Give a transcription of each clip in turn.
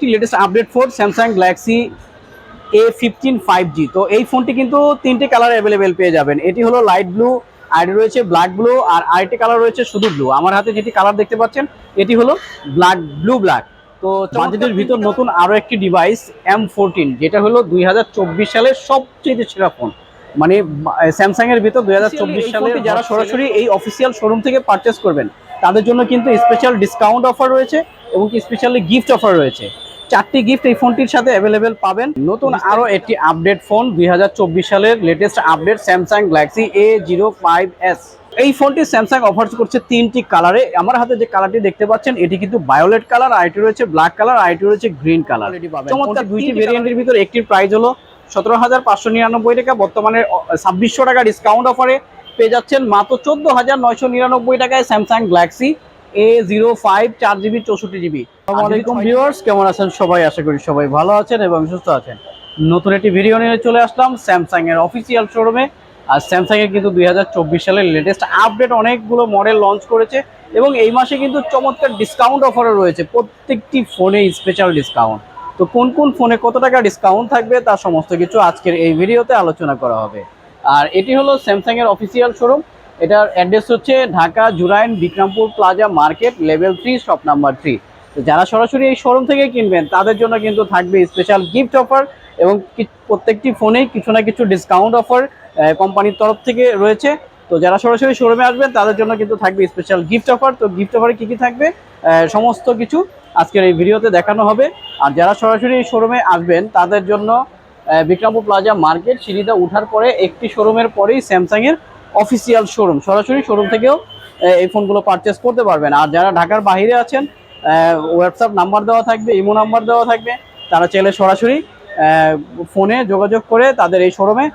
একটি latest update phone Samsung Galaxy A fifteen five G তো এই ফোনটি কিন্তু তিনটে কালার অ্যাভেলেবেল পেয়ে যাবেন। এটি হলো লাইট ব্লু আরেকটি রয়েছে ব্ল্যাক ব্লু আর আরেকটি কালার রয়েছে শুধু ব্লু আমার হাতে যেটি কালার দেখতে পাচ্ছেন এটি হলো ব্ল্যাক ব্লু ব্ল্যাক তো বাজেটের ভিতর নতুন আরও একটি ডিভাইস এম ফোরটিন যেটা হলো দুই সালের সবচেয়ে সেরা ফোন মানে স্যামসাং এর ভিতর দুই হাজার চব্বিশ সালে যারা সরাসরি এই অফিসিয়াল শোরুম থেকে পারচেস করবেন তাদের জন্য কিন্তু স্পেশাল ডিসকাউন্ট অফার রয়েছে এবং স্পেশালি গিফট অফার রয়েছে। চারটি গিফট এই ফোনটির সাথে অ্যাভেলেবেল পাবেন। নতুন আরও একটি আপডেট ফোন দুই হাজার চব্বিশ সালের latest update Samsung Galaxy A zero five S এই ফোনটি স্যামসাং অফার করছে তিনটি কালারে আমার হাতে যে কালারটি দেখতে পাচ্ছেন এটি কিন্তু বায়োলেট কালার আর এটি রয়েছে ব্ল্যাক কালার আর এটি রয়েছে গ্রিন কালার চমৎকার দুইটি ভেরিয়েন্টের ভিতর একটির প্রাইস হলো সতেরো হাজার পাঁচশো নিরানব্বই টাকা। বর্তমানে ছাব্বিশশো টাকা ডিসকাউন্ট অফারে পেয়ে যাচ্ছেন মাত্র চোদ্দ হাজার নয়শো নিরানব্বই টাকায় Samsung Galaxy A zero five চার জিবি চৌষট্টি জিবি আসসালামাইকুম ভিউয়ার্স কেমন আছেন সবাই? আশা করি সবাই ভালো আছেন এবং সুস্থ আছেন। নতুন একটি ভিডিও নিয়ে চলে আসলাম স্যামসাং এর অফিসিয়াল শোরুমে আর স্যামসাং এর কিন্তু দুই হাজার চব্বিশ সালের লেটেস্ট আপডেট অনেকগুলো মডেল লঞ্চ করেছে এবং এই মাসে কিন্তু চমৎকার ডিসকাউন্ট অফারও রয়েছে। প্রত্যেকটি ফোনে স্পেশাল ডিসকাউন্ট তো কোন কোন ফোনে কত টাকা ডিসকাউন্ট থাকবে তার সমস্ত কিছু আজকের এই ভিডিওতে আলোচনা করা হবে। আর এটি হলো স্যামসাং এর অফিসিয়াল শোরুম এটার অ্যাড্রেস হচ্ছে Dhaka Jurain Bikrampur plaza market, level three, shop number three. তো যারা সরাসরি এই শোরুম থেকে কিনবেন, তাদের জন্য কিন্তু থাকবে স্পেশাল গিফট অফার এবং প্রত্যেকটি ফোনেই কিছু না কিছু ডিসকাউন্ট অফার কোম্পানির তরফ থেকে রয়েছে। তো যারা সরাসরি শোরুমে আসবেন, তাদের জন্য কিন্তু থাকবে স্পেশাল গিফট অফার তো গিফট অফারে কী কী থাকবে? সমস্ত কিছু আজকের এই ভিডিওতে দেখানো হবে। আর যারা সরাসরি এই শোরুমে আসবেন, তাদের জন্য বিক্রমপুর প্লাজা মার্কেট, সিঁড়িতে উঠার পরে একটি শোরুমের পরেই স্যামসাংয়ের অফিসিয়াল শোরুম সরাসরি শোরুম থেকেও এই ফোনগুলো পারচেস করতে পারবেন। আর যারা ঢাকার বাইরে আছেন হোয়াটসঅ্যাপ নাম্বার দেওয়া থাকবে ইমো নাম্বার দেওয়া থাকবে, তারা চাইলে সরাসরি ফোনে যোগাযোগ করে তাদের এই শোরুমে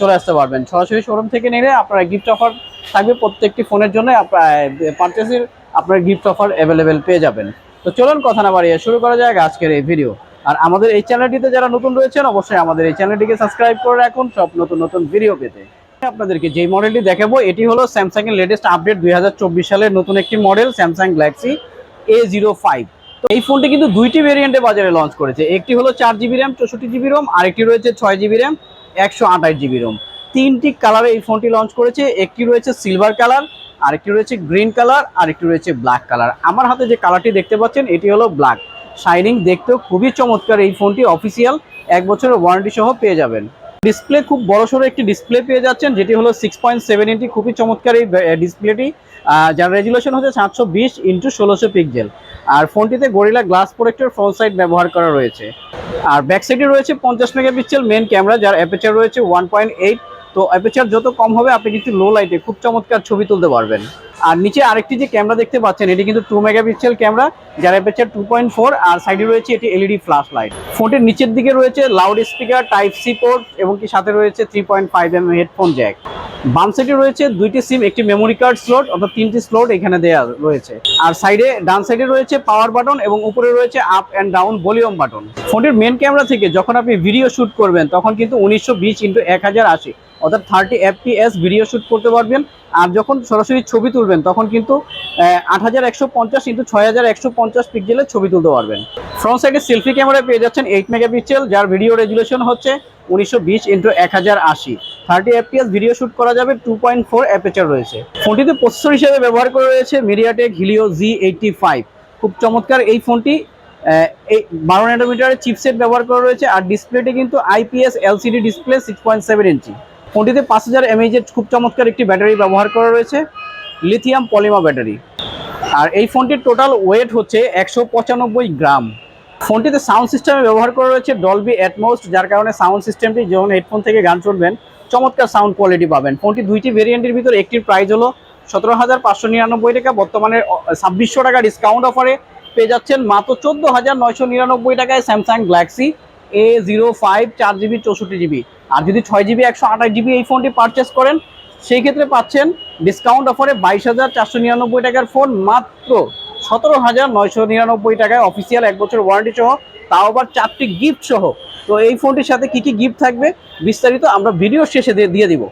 চলে আসতে পারবেন। সরাসরি শোরুম থেকে নিলে আপনার গিফট অফার থাকবে প্রত্যেকটি ফোনের জন্য পারচেসের আপনার গিফট অফার অ্যাভেলেবেল পেয়ে যাবেন। তো চলুন কথা না বাড়িয়ে শুরু করা যাক আজকের এই ভিডিও আর আমাদের এই চ্যানেলটিতে যারা নতুন রয়েছেন, অবশ্যই আমাদের এই চ্যানেলটিকে সাবস্ক্রাইব করে রাখুন সব নতুন নতুন ভিডিও পেতে। আপনাদেরকে, যেই মডেলটি দেখাবো, এটি হলো স্যামসাং এর লেটেস্ট আপডেট দুই সালের নতুন একটি model Samsung Galaxy A zero five তো এই ফোনটি কিন্তু দুইটি ভেরিয়েন্টে বাজারে লঞ্চ করেছে। একটি হলো চার জিবি র্যাম চৌষট্টি জিবি রোম আরেকটি রয়েছে ছয় জিবি র্যাম একশো আঠাশ জিবি রোম তিনটি কালারে এই ফোনটি লঞ্চ করেছে। একটি রয়েছে সিলভার কালার আরেকটি রয়েছে গ্রিন কালার আরেকটি রয়েছে ব্ল্যাক কালার আমার হাতে যে কালারটি দেখতে পাচ্ছেন, এটি হলো ব্ল্যাক শাইনিং দেখতেও খুবই চমৎকার এই ফোনটি অফিসিয়াল এক বছরের ওয়ারেন্টি সহ পেয়ে যাবেন। ডিসপ্লে খুব বড় সড়ো একটি ডিসপ্লে পেয়ে যাচ্ছেন, যেটি হলো সিক্স পয়েন্ট সেভেন ইঞ্চি খুবই চমৎকার এই ডিসপ্লেটি যার রেজুলেশন হচ্ছে সাতশো বিশ ইন্টু ষোলোশো পিকজেল আর ফোনটিতে Gorilla glass protector front side ব্যবহার করা রয়েছে। আর ব্যাক সাইডে রয়েছে পঞ্চাশ মেগাপিক্সেল মেন ক্যামেরা যার অ্যাপেচার রয়েছে ওয়ান পয়েন্ট এইট তো অ্যাপেচার যত কম হবে, আপনি কিন্তু লো লাইটে খুব চমৎকার ছবি তুলতে পারবেন। আর নিচে আরেকটি যে ক্যামেরা দেখতে পাচ্ছেন, এটি কিন্তু টু মেগাপিক্সেল ক্যামেরা যার অ্যাপেচার টু পয়েন্ট ফোর আর সাইডে রয়েছে এটি এলইডি ফ্ল্যাশ লাইট ফোনটির নিচের দিকে রয়েছে loud speaker type C port এবং কি সাথে রয়েছে three point five M headphone jack বাম সাইডে রয়েছে দুইটি সিম একটি মেমোরি কার্ড স্লট অর্থাৎ তিনটি স্লট এখানে দেওয়া রয়েছে। আর সাইডে ডান সাইডে রয়েছে পাওয়ার বাটন এবং উপরে রয়েছে up and down volume button ফোনটির মেন ক্যামেরা থেকে যখন আপনি ভিডিও শুট করবেন, তখন কিন্তু উনিশশো বিশ ইন্টু এক হাজার আশি। অর্থাৎ থার্টি এফপিএস ভিডিও শ্যুট করতে পারবেন। আর যখন সরাসরি ছবি তুলবেন, তখন কিন্তু আট হাজার একশো পঞ্চাশ ইন্টু ছয় হাজার একশো পঞ্চাশ পিক্সেলের ছবি তুলতে পারবেন। ফ্রন্ট সাইডে সেলফি ক্যামেরা পেয়ে যাচ্ছেন এইট মেগাপিক্সেল যার ভিডিও রেজুলেশন হচ্ছে উনিশশো বিশ ইন্টু এক হাজার আশি। থার্টি এফপিএস ভিডিও শ্যুট করা যাবে টু পয়েন্ট ফোর অ্যাপেচার রয়েছে। ফোনটিতে প্রসেসর হিসেবে ব্যবহার করা রয়েছে MediaTek Helio G eighty five খুব চমৎকার এই ফোনটি এই বারো ন্যানোমিটারের চিপসেট ব্যবহার করা রয়েছে, আর ডিসপ্লেটি কিন্তু IPS LCD display six point seven inch ফোনটিতে পাঁচ হাজার এমএইচের খুব চমৎকার একটি ব্যাটারি ব্যবহার করা রয়েছে লিথিয়াম পলিমা ব্যাটারি আর এই ফোনটির টোটাল ওয়েট হচ্ছে একশো পঁচানব্বই গ্রাম। ফোনটিতে সাউন্ড সিস্টেমে ব্যবহার করা রয়েছে ডলবি অ্যাটমোস্ট যার কারণে সাউন্ড সিস্টেমটি যখন হেডফোন থেকে গান শুনবেন, চমৎকার সাউন্ড কোয়ালিটি পাবেন। ফোনটি দুইটি ভেরিয়েন্টের ভিতর একটির প্রাইস হলো সতেরো হাজার পাঁচশো নিরানব্বই টাকা, বর্তমানে ছাব্বিশশো টাকা ডিসকাউন্ট অফারে পেয়ে যাচ্ছেন মাত্র চোদ্দ হাজার নয়শো নিরানব্বই টাকায় Samsung Galaxy A zero five চার জিবি চৌষট্টি জিবি আর যদি ছয় জিবি একশো আঠাশ জিবি এই ফোনটি পারচেস করেন, সেই ক্ষেত্রে পাচ্ছেন ডিসকাউন্ট অফারে বাইশ হাজার চারশো নিরানব্বই টাকার ফোন মাত্র সতেরো হাজার নয়শো নিরানব্বই টাকায় অফিসিয়াল এক বছর ওয়ারেন্টি সহ, তাও আবার চারটি গিফট সহ। তো এই ফোনটির সাথে কি কি গিফট থাকবে বিস্তারিত আমরা ভিডিও শেষে দিয়ে দিব।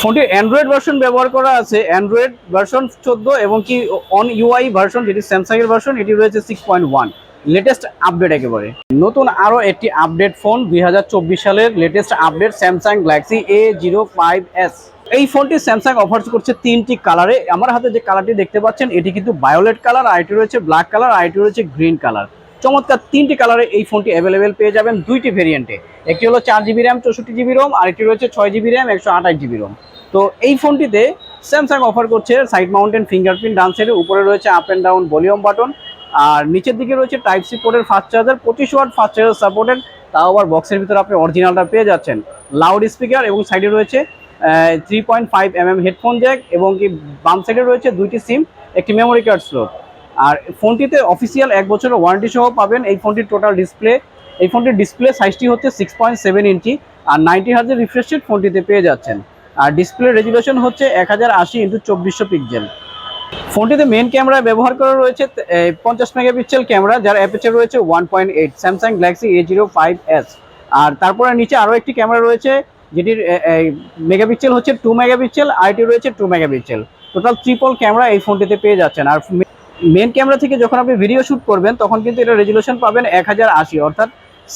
ফোনটি অ্যান্ড্রয়েড ভার্সন ব্যবহার করা আছে অ্যান্ড্রয়েড ভার্সন চোদ্দ এবং কি অন ইউআই ভার্সন যেটি স্যামসাংয়ের ভার্সন এটি রয়েছে six point one latest update একেবারে। নতুন আরও একটি আপডেট ফোন দুই হাজার চব্বিশ সালের latest update Samsung Galaxy A zero five S এই ফোনটি স্যামসাং অফার করছে তিনটি কালারে আমার হাতে যে কালারটি দেখতে পাচ্ছেন, এটি কিন্তু বায়োলেট কালার আইটি রয়েছে ব্ল্যাক কালার আইটি রয়েছে গ্রিন কালার চমৎকার তিনটি কালারে এই ফোনটি অ্যাভেলেবেল পেয়ে যাবেন দুইটি ভেরিয়েন্টে একটি হলো চার জিবি র্যাম চৌষট্টি জিবি রোম আর একটি রয়েছে ছয় জিবি র্যাম একশো আঠাশ জিবি রোম তো এই ফোনটিতে স্যামসাং অফার করছে সাইড মাউন্টেন ফিঙ্গারপ্রিন্ট ডান সাইডে উপরে রয়েছে up and down volume button আর নিচের দিকে রয়েছে টাইপ সি পোর্টের ফাস্ট চার্জার পঁচিশ ওয়াট ফাস্ট চার্জার সাপোর্টেড তাও আবার বক্সের ভিতরে আপনি অরিজিনালটা পেয়ে যাচ্ছেন। লাউড স্পিকার এবং সাইডে রয়েছে three point five m m headphone jack এবং কি বাম সাইডে রয়েছে দুইটি সিম একটি মেমোরি কার্ড স্লোট আর ফোনটিতে অফিসিয়াল এক বছরের ওয়ারেন্টি সহ পাবেন। এই ফোনটির টোটাল ডিসপ্লে এই ফোনটির ডিসপ্লে সাইজটি হচ্ছে সিক্স পয়েন্ট সেভেন ইঞ্চি আর নাইনটি হাজার রিফ্রেশ ফোনটিতে পেয়ে যাচ্ছেন। আর ডিসপ্লে রেজুলেশন হচ্ছে এক হাজার আশি ইন্টু চব্বিশশো পিক্সেল ফোনটিতে মেন ক্যামেরা ব্যবহার করা রয়েছে পঞ্চাশ মেগাপিক্সেল ক্যামেরা যার অ্যাপেচার রয়েছে one point eight Samsung Galaxy A zero five S আর তারপরে নিচে আরও একটি ক্যামেরা রয়েছে, যেটির মেগাপিক্সেল হচ্ছে টু মেগাপিক্সেল আইটি রয়েছে two megapixel. Total triple camera এই ফোনটিতে পেয়ে যাচ্ছেন। আর মেন ক্যামেরা থেকে যখন আপনি ভিডিও শ্যুট করবেন, তখন কিন্তু এটা রেজুলেশন পাবেন এক হাজার আশি, অর্থাৎ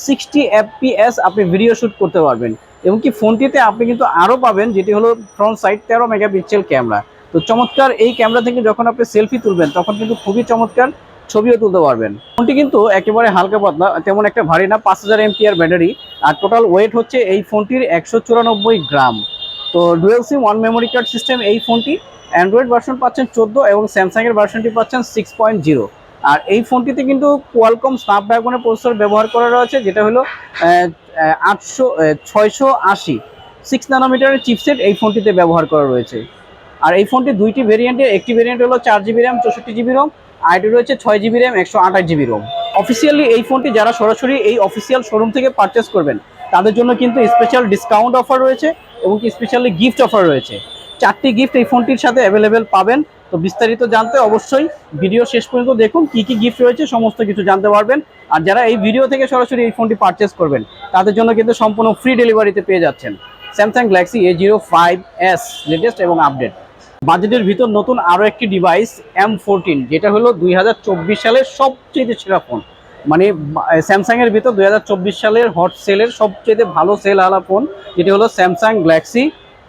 সিক্সটি এফপিএস আপনি ভিডিও শ্যুট করতে পারবেন। এবং কি ফোনটিতে আপনি কিন্তু আরও পাবেন, যেটি হলো ফ্রন্ট সাইড তেরো মেগাপিক্সেল ক্যামেরা তো চমৎকার এই ক্যামেরা থেকে যখন আপনি সেলফি তুলবেন, তখন কিন্তু খুবই চমৎকার ছবিও তুলতে পারবেন। ফোনটি কিন্তু একেবারে হালকা পাতলা, তেমন একটা ভারী না, পাঁচ হাজার এমপিআর ব্যাটারি। আর টোটাল ওয়েট হচ্ছে এই ফোনটির একশো চুরানব্বই গ্রাম। তো dual SIM one memory card system এই ফোনটি। অ্যান্ড্রয়েড ভার্সন পাচ্ছেন চোদ্দ এবং স্যামসাংয়ের ভার্সনটি পাচ্ছেন সিক্স পয়েন্ট জিরো আর এই ফোনটিতে কিন্তু কোয়ালকম স্ন্যাপড্রাগনের প্রসেসর ব্যবহার করা রয়েছে, যেটা হলো আটশো ছয়শো আশি। সিক্স নানোমিটারের চিপসেট এই ফোনটিতে ব্যবহার করা রয়েছে। আর এই ফোনটি দুইটি ভেরিয়েন্টের একটি ভেরিয়েন্ট হলো চার জিবি র্যাম চৌষট্টি জিবি রোম আরেকটি রয়েছে ছয় জিবি র্যাম একশো আঠাশ জিবি রোম অফিসিয়ালি এই ফোনটি যারা সরাসরি এই অফিসিয়াল শোরুম থেকে পারচেস করবেন, তাদের জন্য কিন্তু স্পেশাল ডিসকাউন্ট অফার রয়েছে এবং স্পেশালি গিফট অফার রয়েছে। চারটি গিফট এই ফোনটির সাথে অ্যাভেলেবেল পাবেন। তো বিস্তারিত জানতে অবশ্যই ভিডিও শেষ পর্যন্ত দেখুন, কি কি গিফট রয়েছে, সমস্ত কিছু জানতে পারবেন। আর যারা এই ভিডিও থেকে সরাসরি এই ফোনটি পারচেস করবেন, তাদের জন্য কিন্তু সম্পূর্ণ ফ্রি ডেলিভারিতে পেয়ে যাচ্ছেন। Samsung Galaxy A zero five S latest এবং আপডেট বাজেটের ভিতর নতুন আরও একটি ডিভাইস এম ফোরটিন যেটা হলো দুই হাজার চব্বিশ সালের সবচেয়ে সেরা ফোন মানে স্যামসাংয়ের ভিতর দুই সালের হট সেলের সবচেয়ে ভালো সেল আলা ফোন যেটি হলো স্যামসাং গ্যালাক্সি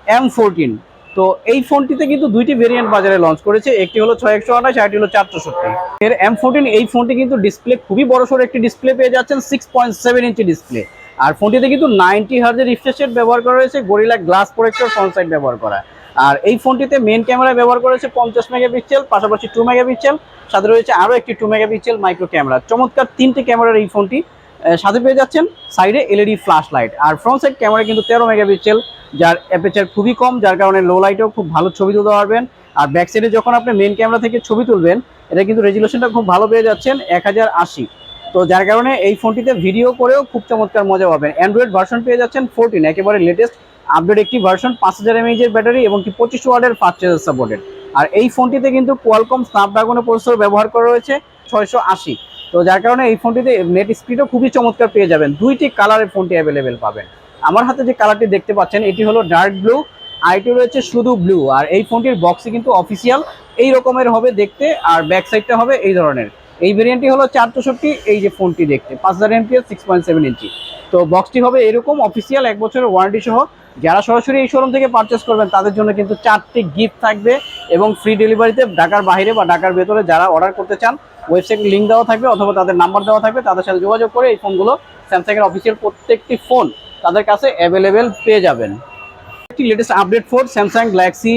এম ফোরটিন তো এই ফোনটিতে কিন্তু দুইটি ভেরিয়েন্ট বাজারে লঞ্চ করেছে, একটি হলো ছয় একশো আঠাশ, আরেকটি হলো চার চৌষট্টি এর এম ফোরটিন এই ফোনটি কিন্তু ডিসপ্লে খুবই বড়সড় একটি ডিসপ্লে পেয়ে যাচ্ছেন six point seven inch display আর ফোনটিতে কিন্তু নাইনটি হার্জের রিফ্রেশ ব্যবহার করা হয়েছে Gorilla Glass protector front side ব্যবহার করা। আর এই ফোনটিতে মেন ক্যামেরা ব্যবহার করেছে পঞ্চাশ মেগাপিক্সেল পাশাপাশি টু মেগাপিক্সেল সাথে রয়েছে আরও একটি টু মেগাপিক্সেল মাইক্রো ক্যামেরা চমৎকার তিনটি ক্যামেরার এই ফোনটি সাথে পেয়ে যাচ্ছেন সাইডে এলইডি ফ্ল্যাশ লাইট আর ফ্রন্ট সাইড ক্যামেরা কিন্তু তেরো মেগাপিক্সেল যার অ্যাপেচার খুবই কম, যার কারণে লো লাইটেও খুব ভালো ছবি তুলতে পারবেন। আর ব্যাক সাইডে যখন আপনি মেন ক্যামেরা থেকে ছবি তুলবেন, এটা কিন্তু রেজুলেশনটা খুব ভালো পেয়ে যাচ্ছেন এক হাজার আশি। তো যার কারণে এই ফোনটিতে ভিডিও করেও খুব চমৎকার মজা পাবেন। অ্যান্ড্রয়েড ভার্সন পেয়ে যাচ্ছেন ফোরটিন একেবারে লেটেস্ট আপডেট একটি ভার্সন পাঁচ হাজার এমএইচের ব্যাটারি এবং কি পঁচিশ ওয়ার্ডের ফাস্ট চার্জার সাপোর্টেড আর এই ফোনটিতে কিন্তু কোয়ালকম স্ন্যাপড্রাগনের প্রসেসর ব্যবহার করা রয়েছে ছয়শো আশি। তো যার কারণে এই ফোনটিতে নেট স্পিডও খুবই চমৎকার পেয়ে যাবেন। দুইটি কালারের ফোনটি অ্যাভেলেবেল পাবেন। আমার হাতে যে কালারটি দেখতে পাচ্ছেন, এটি হলো ডার্ক ব্লু আইটি রয়েছে শুধু ব্লু আর এই ফোনটির বক্সে কিন্তু অফিসিয়াল এই রকমের হবে দেখতে, আর ব্যাক সাইডটা হবে এই ধরনের। এই ভেরিয়েন্টটি হলো চার চৌষট্টি এই যে ফোনটি দেখতে, পাঁচ হাজার এমপিএস সিক্স পয়েন্ট সেভেন ইঞ্চি তো বক্সটি হবে এরকম অফিসিয়াল এক বছরের ওয়ারেন্টি সহ। যারা সরাসরি এই শোরুম থেকে পারচেস করবেন, তাদের জন্য কিন্তু চারটি গিফট থাকবে এবং ফ্রি ডেলিভারিতে ঢাকার বাইরে বা ঢাকার ভেতরে যারা অর্ডার করতে চান ওয়েবসাইট লিঙ্ক দেওয়া থাকবে অথবা তাদের নাম্বার দেওয়া থাকবে, তাদের সাথে যোগাযোগ করে এই ফোনগুলো স্যামসাংয়ের অফিসিয়াল প্রত্যেকটি ফোন তাদের কাছে অ্যাভেলেবেল পেয়ে যাবেন। একটি latest update phone Samsung Galaxy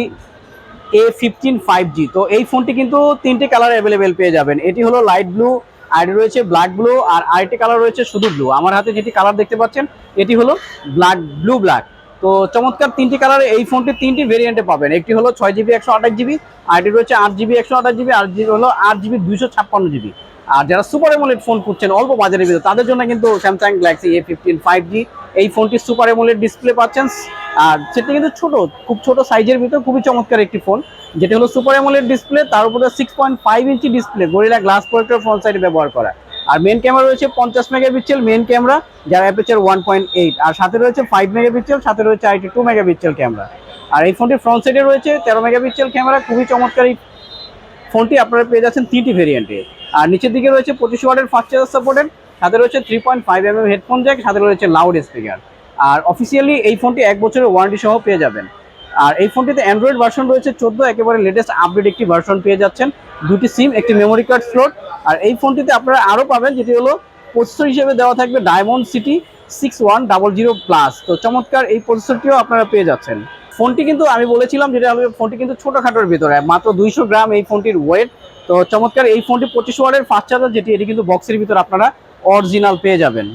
A fifteen five G তো এই ফোনটি কিন্তু তিনটি কালার অ্যাভেলেবেল পেয়ে যাবেন। এটি হলো লাইট ব্লু আর রয়েছে ব্ল্যাক ব্লু আর আরেকটি কালার রয়েছে শুধু ব্লু আমার হাতে যেটি কালার দেখতে পাচ্ছেন, এটি হলো ব্ল্যাক ব্লু ব্ল্যাক তো চমৎকার তিনটি কালারে এই ফোনটি তিনটি ভেরিয়েন্টে পাবেন। একটি হলো ছয় জিবি একশো আঠাশ জিবি আরটি রয়েছে আট জিবি একশো আঠাশ জিবি আর জিবি হলো আট জিবি দুইশো ছাপ্পান্ন জিবি আর যারা সুপার এমোলেড ফোন খুঁজছেন, অল্প বাজারের ভিতরে, তাদের জন্য কিন্তু Samsung Galaxy A fifteen five G এই ফোনটি সুপার এমোলেড ডিসপ্লে পাচ্ছেন। আর সেটা কিন্তু ছোট, খুব ছোট সাইজের ভিতর খুবই চমৎকার একটি ফোন যেটি হলো সুপার এমোলেড ডিসপ্লে তার উপরে six point five inch display Gorilla glass protector phone সাইডে ব্যবহার করা। আর মেন ক্যামেরা রয়েছে পঞ্চাশ মেগাপিক্সেল মেন ক্যামেরা যার অ্যাপেচার ওয়ান পয়েন্ট এইট আর সাথে রয়েছে ফাইভ মেগাপিক্সেল সাথে রয়েছে আইটি টু মেগাপিক্সেল ক্যামেরা আর এই ফোনটির ফ্রন্ট সাইডে রয়েছে তেরো মেগাপিক্সেল ক্যামেরা খুবই চমৎকার এই ফোনটি আপনারা পেয়ে যাচ্ছেন তিনটি ভেরিয়েন্টে আর নিচের দিকে রয়েছে পঁচিশ ওয়ার্ডের ফার্স্ট চার্জার সাপোর্টেড সাথে রয়েছে three point five m m headphone jack সাথে রয়েছে লাউড স্পিকার আর অফিসিয়ালি এই ফোনটি এক বছরের ওয়ারেন্টি সহ পেয়ে যাবেন। আর এই ফোনটিতে অ্যান্ড্রয়েড ভার্সন রয়েছে চোদ্দ, একেবারে লেটেস্ট আপডেট একটি ভার্সন পেয়ে যাচ্ছেন। দুটি সিম একটি মেমোরি কার্ড স্লট আর এই ফোনটিতে আপনারা আরও পাবেন, যেটি হলো প্রসেসর হিসেবে দেওয়া থাকবে Dimensity six one double zero plus তো চমৎকার এই প্রসেসরটিও আপনারা পেয়ে যাচ্ছেন। ফোনটি কিন্তু আমি বলেছিলাম যেটা হবে ফোনটি কিন্তু ছোটোখাটোর ভিতরে, মাত্র দুইশো গ্রাম এই ফোনটির ওয়েট তো চমৎকার এই ফোনটি পঁচিশ ওয়ার্ডের ফাস্ট চার্জার যেটি এটি কিন্তু বক্সের ভিতরে আপনারা অরিজিনাল পেয়ে যাবেন।